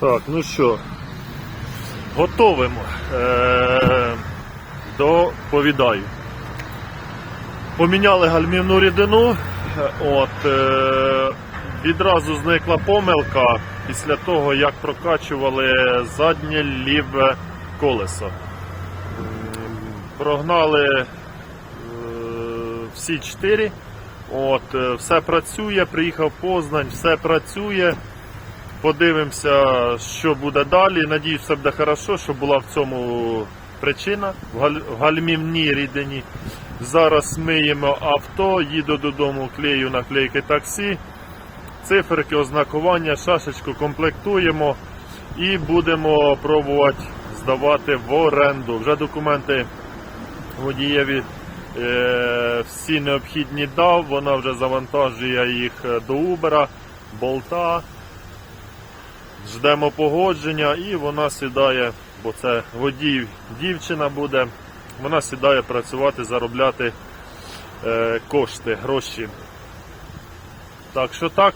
Так, ну що, готовимо. Е- доповідаю. Поміняли гальмівну рідину. От, е- відразу зникла помилка після того, як прокачували заднє ліве колесо. Прогнали е- всі чотири. От, все працює, приїхав Познань, все працює. Подивимося, що буде далі. Надіюсь, все буде хорошо, що була в цьому причина в гальмівній рідині. Зараз миємо авто, їду додому, клею наклейки таксі, циферки, ознакування, шашечку комплектуємо і будемо пробувати здавати в оренду. Вже документи водієві е, всі необхідні дав, вона вже завантажує їх е, до Uber, болта. Ждемо погодження і вона сідає, бо це водій дівчина буде. Вона сідає працювати, заробляти е, кошти, гроші. Так що так.